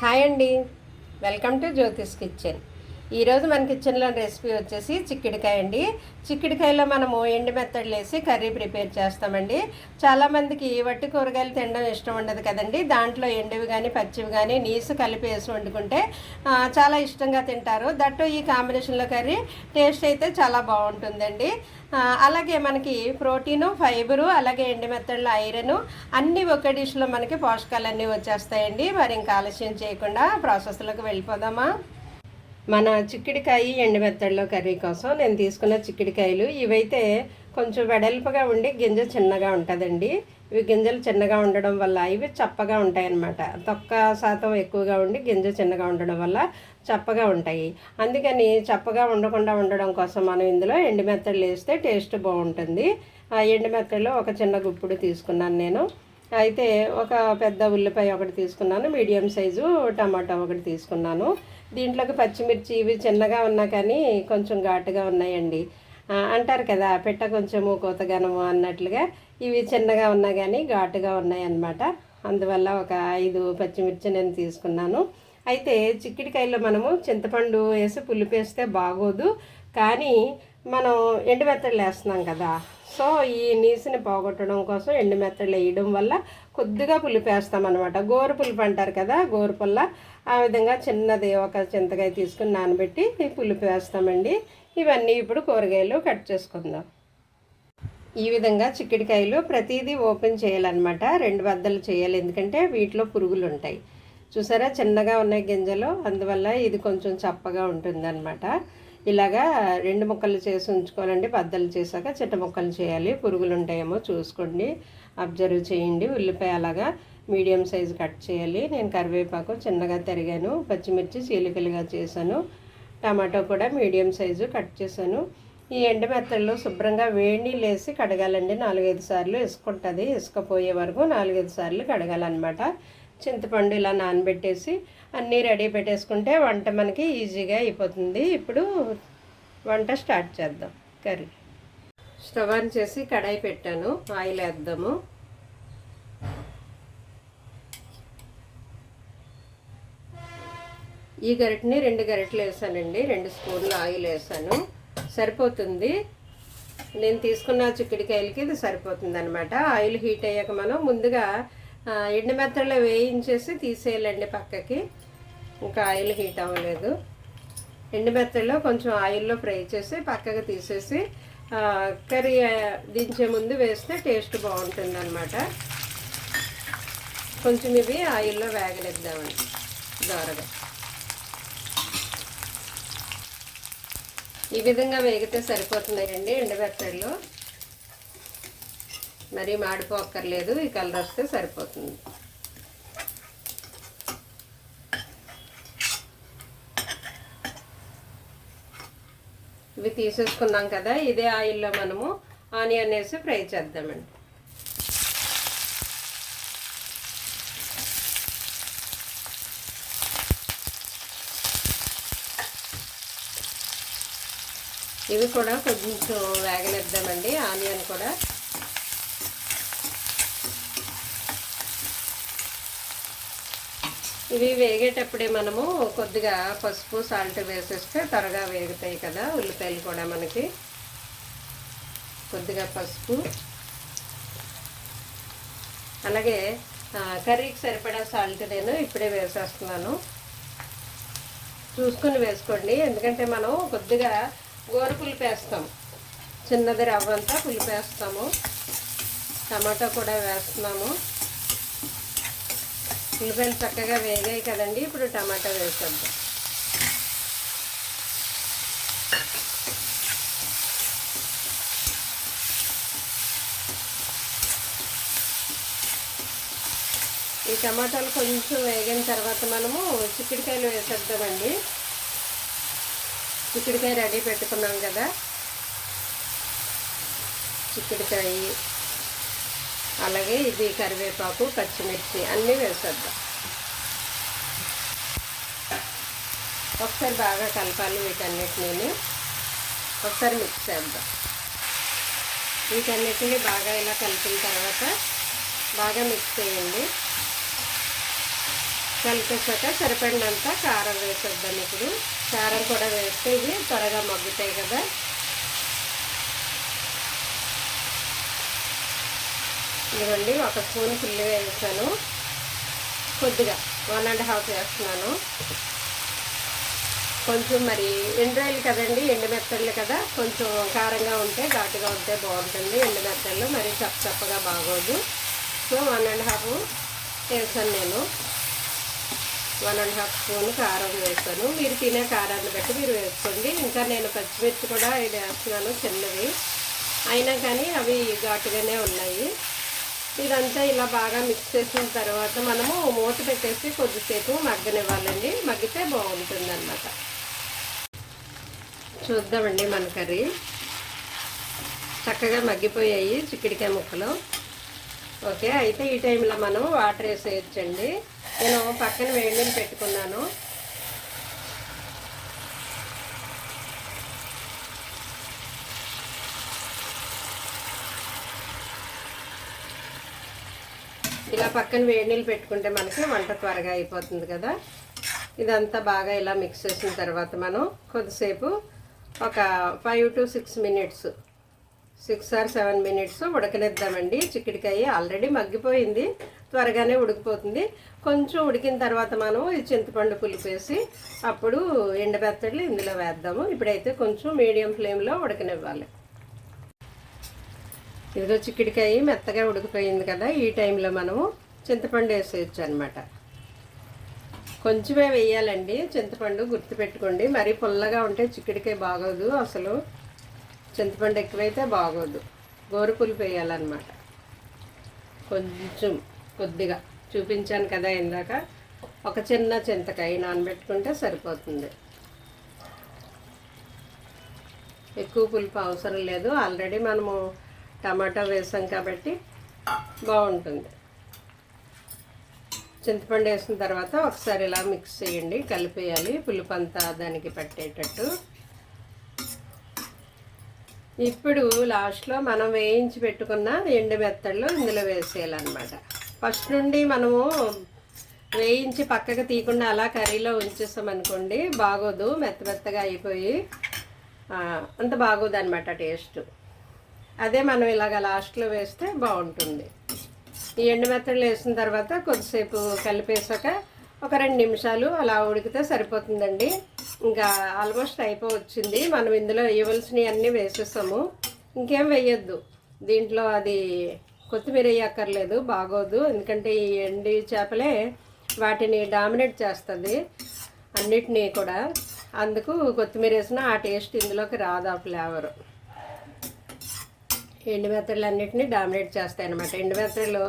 Hi అండి. Welcome to Jyothish kitchen. ఈరోజు మన కిచెన్లో రెసిపీ వచ్చేసి చిక్కిడికాయ అండి. చిక్కిడికాయలో మనము ఎండు మెత్తడ్లు వేసి కర్రీ ప్రిపేర్ చేస్తామండి. చాలామందికి వట్టి కూరగాయలు తినడం ఇష్టం ఉండదు కదండి. దాంట్లో ఎండువి కానీ పచ్చివి కానీ నీసు కలిపి వేసి వండుకుంటే చాలా ఇష్టంగా తింటారు. దట్టు ఈ కాంబినేషన్లో కర్రీ టేస్ట్ అయితే చాలా బాగుంటుందండి. అలాగే మనకి ప్రోటీను ఫైబరు అలాగే ఎండు మెత్తడ్ల ఐరన్ అన్నీ ఒక డిష్లో మనకి పోషకాలన్నీ వచ్చేస్తాయండి. మరి ఇంకా ఆలస్యం చేయకుండా ప్రాసెస్లోకి వెళ్ళిపోదామా? మన చిక్కిడికాయ ఎండుమెత్తడిలో కర్రీ కోసం నేను తీసుకున్న చిక్కిడికాయలు. ఇవైతే కొంచెం వెడల్పుగా ఉండి గింజ చిన్నగా ఉంటుందండి. ఇవి గింజలు చిన్నగా ఉండడం వల్ల ఇవి చప్పగా ఉంటాయి అన్నమాట తొక్క శాతం ఎక్కువగా ఉండి గింజ చిన్నగా ఉండడం వల్ల చప్పగా ఉంటాయి. అందుకని చప్పగా ఉండకుండా ఉండడం కోసం మనం ఇందులో ఎండు వేస్తే టేస్ట్ బాగుంటుంది. ఆ ఎండు ఒక చిన్న గుప్పుడు తీసుకున్నాను నేను. అయితే ఒక పెద్ద ఉల్లిపాయ ఒకటి తీసుకున్నాను మీడియం సైజు టమాటా ఒకటి తీసుకున్నాను. దీంట్లోకి పచ్చిమిర్చి ఇవి చిన్నగా ఉన్నా కానీ కొంచెం ఘాటుగా ఉన్నాయండి. అంటారు కదా పెట్ట కొంచెము కోతగనము అన్నట్లుగా. ఇవి చిన్నగా ఉన్నా కానీ ఘాటుగా ఉన్నాయి అన్నమాట అందువల్ల ఒక ఐదు పచ్చిమిర్చి నేను తీసుకున్నాను. అయితే చిక్కిడికాయలో మనము చింతపండు వేసి పులిపేస్తే బాగోదు. కానీ మనం ఎండు మెత్తడలు వేస్తున్నాం కదా సో ఈ నీసుని పోగొట్టడం కోసం ఎండు మెత్తడలు వేయడం వల్ల కొద్దిగా పులిపేస్తాం వేస్తామన్నమాట. గోరు పులుపు అంటారు కదా గోరు పుల్ల ఆ విధంగా చిన్నది ఒక చింతకాయ తీసుకుని నానబెట్టి ఈ పులుపు వేస్తామండి. ఇవన్నీ ఇప్పుడు కూరగాయలు కట్ చేసుకుందాం. ఈ విధంగా చిక్కుడికాయలు ప్రతిదీ ఓపెన్ చేయాలన్నమాట. రెండు బద్దలు చేయాలి ఎందుకంటే వీటిలో పురుగులు ఉంటాయి. చూసారా చిన్నగా ఉన్నాయి గింజలు అందువల్ల ఇది కొంచెం చప్పగా ఉంటుందన్నమాట. ఇలాగా రెండు ముక్కలు చేసి ఉంచుకోవాలండి. బద్దలు చేశాక చిట్ట ముక్కలు చేయాలి. పురుగులు ఉంటాయేమో చూసుకోండి. అబ్జర్వ్ చేయండి. ఉల్లిపాయ అలాగా మీడియం సైజు కట్ చేయాలి. నేను కరివేపాకు చిన్నగా తరిగాను. పచ్చిమిర్చి చీలికలుగా చేశాను. టమాటో కూడా మీడియం సైజు కట్ చేశాను. ఈ ఎండు శుభ్రంగా వేడి నీళ్ళు వేసి కడగాలండి. నాలుగైదు సార్లు ఇసుకుంటుంది. ఇసుకపోయే వరకు నాలుగైదు సార్లు కడగాలన్నమాట. చింతపండు ఇలా నానబెట్టేసి అన్నీ రెడీ పెట్టేసుకుంటే వంట మనకి ఈజీగా అయిపోతుంది. ఇప్పుడు వంట స్టార్ట్ చేద్దాం. కర్రీ. స్టవ్ ఆన్ చేసి కడాయి పెట్టాను. ఆయిల్ వేద్దాము. ఈ గరిటని రెండు గరిటలు వేసానండి. రెండు స్పూన్లు ఆయిల్ వేసాను. సరిపోతుంది. నేను తీసుకున్న చిక్కుడికాయలకి ఇది సరిపోతుంది అనమాట ఆయిల్ హీట్ అయ్యాక మనం ముందుగా ఎండు మెత్తల్లో వేయించేసి తీసేయాలండి పక్కకి. ఇంకా ఆయిల్ హీట్ అవ్వలేదు. ఎండు మెత్తల్లో కొంచెం ఆయిల్లో ఫ్రై చేసి పక్కకి తీసేసి కర్రీ దించే ముందు వేస్తే టేస్ట్ బాగుంటుంది అనమాట కొంచెం ఇవి ఆయిల్లో వేగనిద్దామండి దోరగా. ఈ విధంగా వేగితే సరిపోతున్నాయండి ఎండుబెత్తళ్ళు మరీ మాడిపోక్కర్లేదు ఈ కలర్ వస్తే సరిపోతుంది. ఇవి తీసేసుకున్నాం కదా ఇదే ఆయిల్లో మనము ఆనియన్ వేసి ఫ్రై చేద్దామండి. ఇవి కూడా కొంచెం వేగనిద్దామండి ఆనియన్ కూడా. ఇవి వేగేటప్పుడే మనము కొద్దిగా పసుపు సాల్ట్ వేసేస్తే త్వరగా వేగుతాయి కదా ఉల్లిపాయలు కూడా మనకి. కొద్దిగా పసుపు. అలాగే కర్రీకి సరిపడా సాల్ట్ నేను ఇప్పుడే వేసేస్తున్నాను. చూసుకొని వేసుకోండి ఎందుకంటే మనం కొద్దిగా గోరు పులిపేస్తాం చిన్నది రవ్వ అంతా పులిపేస్తాము. టమాటా కూడా వేస్తున్నాము. ఉల్లిపాయలు చక్కగా వేగాయి కదండి. ఇప్పుడు టమాటా వేసేద్దాం ఈ టమాటాలు కొంచెం వేగిన తర్వాత మనము చిక్కుడుకాయలు వేసేద్దామండి. చిక్కుడుకాయ రెడీ పెట్టుకున్నాం కదా. చిక్కుడికాయ అలాగే ఇది కరివేపాకు పచ్చిమిర్చి అన్నీ వేసేద్దాం. ఒకసారి బాగా కలపాలి వీటన్నిటిని. ఒకసారి మిక్స్ చేద్దాం. వీటన్నిటిని బాగా ఇలా కలిపిన తర్వాత బాగా మిక్స్ చేయండి. కలిపేసాక సరిపడినంత కారం వేసేద్దాం ఇప్పుడు. కారం కూడా వేస్తే ఇవి త్వరగా మగ్గుతాయి కదా. ఇదిగోండి ఒక స్పూన్ ఫుల్ వేసాను. కొద్దిగా వన్ అండ్ హాఫ్ వేస్తున్నాను. కొంచెం మరి ఎండ్రాయిలు కదండి ఎండుమెత్తళ్ళు కదా కొంచెం కారంగా ఉంటే ఘాటుగా ఉంటే బాగుంటుంది. ఎండుమెత్తళ్ళు మరి చప్ప చప్పగా బాగోదు. సో వన్ అండ్ హాఫ్ వేసాను నేను. వన్ అండ్ హాఫ్ స్పూన్ కారం వేస్తాను మీరు తినే కారాన్ని బట్టి మీరు వేసుకోండి. ఇంకా నేను పచ్చిమిర్చి కూడా ఇది వేస్తున్నాను చిన్నవి. అయినా కానీ అవి ఘాటుగానే ఉన్నాయి. ఇదంతా ఇలా బాగా మిక్స్ చేసిన తర్వాత మనము మూత పెట్టేసి కొద్దిసేపు మగ్గనివ్వాలండి. మగ్గితే బాగుంటుంది అన్నమాట చూద్దామండి మన కర్రీ. చక్కగా మగ్గిపోయాయి చిక్కుడికాయ ముక్కలు. ఓకే అయితే ఈ టైంలో మనం వాటర్ వేసేయచ్చండి. నేను పక్కన వేడి నీళ్ళు పెట్టుకున్నాను. ఇలా పక్కన వేడి నీళ్ళు పెట్టుకుంటే మనకి వంట త్వరగా అయిపోతుంది కదా. ఇదంతా బాగా ఇలా మిక్స్ చేసిన తర్వాత మనం కొద్దిసేపు ఒక five to six minutes six or seven minutes ఉడకనిద్దామండి. చిక్కుడికాయ ఆల్రెడీ మగ్గిపోయింది. త్వరగానే ఉడికిపోతుంది. కొంచెం ఉడికిన తర్వాత మనం ఈ చింతపండు పులిపేసి అప్పుడు ఎండబెత్తడ్లు ఇందులో వేద్దాము. ఇప్పుడైతే కొంచెం మీడియం ఫ్లేమ్లో ఉడకనివ్వాలి. ఇదిగో చిక్కుడికాయ మెత్తగా ఉడికిపోయింది కదా ఈ టైంలో మనము చింతపండు వేసేయచ్చు అనమాట కొంచెమే వేయాలండి చింతపండు గుర్తుపెట్టుకోండి. మరీ పుల్లగా ఉంటే చిక్కుడికాయ బాగోదు అసలు చింతపండు ఎక్కువైతే బాగోదు. గోరు పులుపు వేయాలన్నమాట. కొంచెం కొద్దిగా చూపించాను కదా ఇందాక ఒక చిన్న చింతకాయ నానబెట్టుకుంటే సరిపోతుంది. ఎక్కువ పులుపు అవసరం లేదు. ఆల్రెడీ మనము టమాటా వేసాం కాబట్టి బాగుంటుంది. చింతపండు వేసిన తర్వాత ఒకసారి ఇలా మిక్స్ చేయండి కలిపేయాలి. పులుపు అంతా దానికి పట్టేటట్టు. ఇప్పుడు లాస్ట్లో మనం వేయించి పెట్టుకున్న ఎండు మెత్తళ్ళు ఇందులో వేసేయాలన్నమాట. ఫస్ట్ నుండి మనము వేయించి పక్కకు తీయకుండా అలా కర్రీలో ఉంచేస్తామనుకోండి బాగోదు. మెత్త మెత్తగా అయిపోయి అంత బాగోదు అనమాట టేస్ట్. అదే మనం ఇలాగ లాస్ట్లో వేస్తే బాగుంటుంది. ఈ ఎండు మెత్తళ్ళు వేసిన తర్వాత కొద్దిసేపు కలిపేసాక ఒక రెండు నిమిషాలు అలా ఉడికితే సరిపోతుందండి. ఇంకా ఆల్మోస్ట్ అయిపోవచ్చింది. మనం ఇందులో వేయవలసినవి అన్నీ వేసేస్తాము ఇంకేం వేయొద్దు. దీంట్లో అది కొత్తిమీర వేయక్కర్లేదు బాగోదు. ఎందుకంటే ఈ ఎండి చేపలే వాటిని డామినేట్ చేస్తుంది అన్నిటినీ కూడా. అందుకు కొత్తిమీర వేసిన ఆ టేస్ట్ ఇందులోకి రాదు ఆ ఫ్లేవర్ ఎండు మెత్తలు అన్నిటినీ డామినేట్ చేస్తాయి అనమాట ఎండు మెత్తలు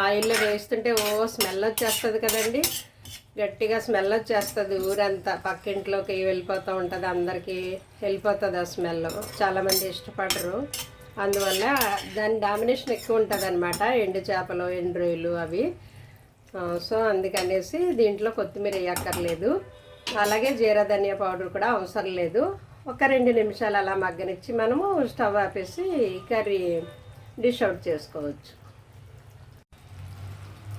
ఆయిల్లో వేస్తుంటే ఓ స్మెల్ వచ్చేస్తుంది కదండి. గట్టిగా స్మెల్ వచ్చేస్తుంది ఊరంతా. పక్కింట్లోకి వెళ్ళిపోతూ ఉంటుంది అందరికీ వెళ్ళిపోతుంది ఆ స్మెల్. చాలామంది ఇష్టపడరు. అందువల్ల దాని డామినేషన్ ఎక్కువ ఉంటుంది అనమాట ఎండు చేపలు ఎండు రొయ్యలు అవి. సో అందుకనేసి దీంట్లో కొత్తిమీర వేయక్కర్లేదు. అలాగే జీరా ధనియా పౌడర్ కూడా అవసరం లేదు. ఒక రెండు నిమిషాలు అలా మగ్గనిచ్చి మనము స్టవ్ ఆపేసి కర్రీ డిష్ అవుట్ చేసుకోవచ్చు.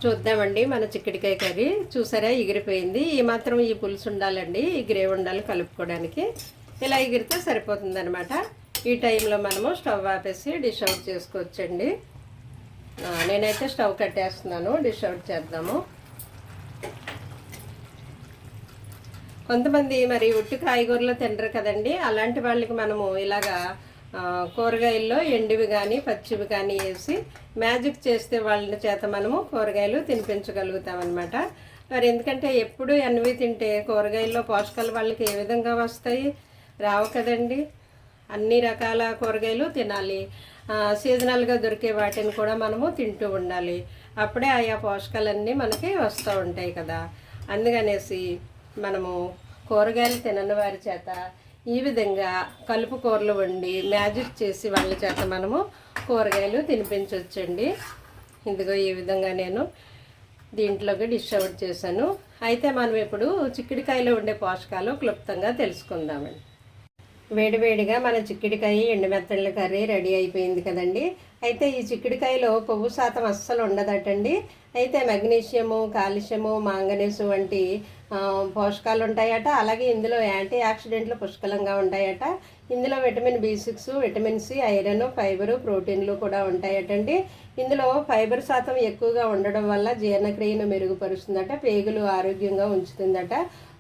చూద్దామండి మన చిక్కడికాయ కర్రీ. చూసారా ఎగిరిపోయింది. ఈ మాత్రం ఈ పులుసు ఉండాలండి. ఈ గ్రేవ్ ఉండాలి కలుపుకోవడానికి. ఇలా ఎగిరితే సరిపోతుందనమాట ఈ టైంలో మనము స్టవ్ ఆపేసి డిష్ అవుట్ చేసుకోవచ్చండి. నేనైతే స్టవ్ కట్టేస్తున్నాను. డిష్ అవుట్ చేద్దాము. కొంతమంది మరి ఉట్టి కాయగూరలు తినరు కదండి. అలాంటి వాళ్ళకి మనము ఇలాగా కూరగాయల్లో ఎండివి కానీ పచ్చివి కానీ వేసి మ్యాజిక్ చేస్తే వాళ్ళ చేత మనము కూరగాయలు తినిపించగలుగుతామన్నమాట. మరి ఎందుకంటే ఎప్పుడు ఎన్వి తింటే కూరగాయల్లో పోషకాలు వాళ్ళకి ఏ విధంగా వస్తాయి? రావు కదండి. అన్ని రకాల కూరగాయలు తినాలి. సీజనల్గా దొరికే వాటిని కూడా మనము తింటూ ఉండాలి. అప్పుడే ఆయా పోషకాలన్నీ మనకి వస్తూ ఉంటాయి కదా. అందుకనేసి మనము కూరగాయలు తినని వారి చేత ఈ విధంగా కలుపు కూరలు వండి మ్యాజిక్ చేసి వాళ్ళ చేత మనము కూరగాయలు తినిపించవచ్చండి ఇదిగో ఈ విధంగా నేను దీంట్లోకి డిష్ అవుట్ చేశాను. అయితే మనం ఇప్పుడు చిక్కుడికాయలో ఉండే పోషకాలు క్లుప్తంగా తెలుసుకుందామండి. వేడివేడిగా మన చిక్కుడికాయ ఎండుమెత్తళ్ళ కర్రీ రెడీ అయిపోయింది కదండి. అయితే ఈ చిక్కుడుకాయలో కొవ్వు శాతం అస్సలు ఉండదటండి. అయితే మెగ్నీషియము కాల్షియము మాంగనీసు వంటి పోషకాలు ఉంటాయట. అలాగే ఇందులో యాంటీ ఆక్సిడెంట్లు పుష్కలంగా ఉంటాయట. ఇందులో vitamin B six vitamin C iron fibre ప్రోటీన్లు కూడా ఉంటాయటండి. ఇందులో ఫైబర్ శాతం ఎక్కువగా ఉండడం వల్ల జీర్ణక్రియను మెరుగుపరుస్తుందట పేగులు ఆరోగ్యంగా ఉంచుతుందట.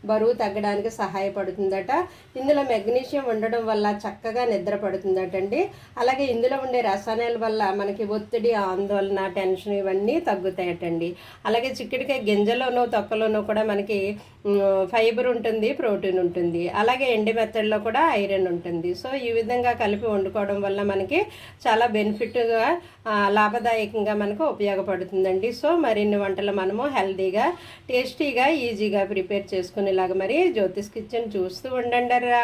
బరువు తగ్గడానికి సహాయపడుతుందట. ఇందులో మెగ్నీషియం ఉండడం వల్ల చక్కగా నిద్ర పడుతుందట అండి అలాగే ఇందులో ఉండే రసాయనాల వల్ల మనకి ఒత్తిడి ఆందోళన టెన్షన్ ఇవన్నీ తగ్గుతాయటండి. అలాగే చిక్కడికాయ గింజలోనూ తొక్కలోనూ కూడా మనకి ఫైబర్ ఉంటుంది ప్రోటీన్ ఉంటుంది. అలాగే ఎండి మెత్తడిలో కూడా ఐరన్ ఉంటుంది. సో ఈ విధంగా కలిపి వండుకోవడం వల్ల మనకి చాలా బెనిఫిట్గా లాభదాయకంగా మనకు ఉపయోగపడుతుందండి. సో మరిన్ని వంటలు మనము హెల్తీగా టేస్టీగా ఈజీగా ప్రిపేర్ ఇలాగ మరి జ్యోతిష్ కిచెన్ చూస్తూ ఉండండిరా.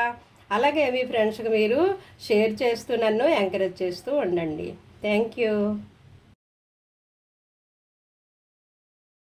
అలాగే మీ ఫ్రెండ్స్కి మీరు షేర్ చేస్తూ నన్ను ఎంకరేజ్ చేస్తూ ఉండండి. Thank you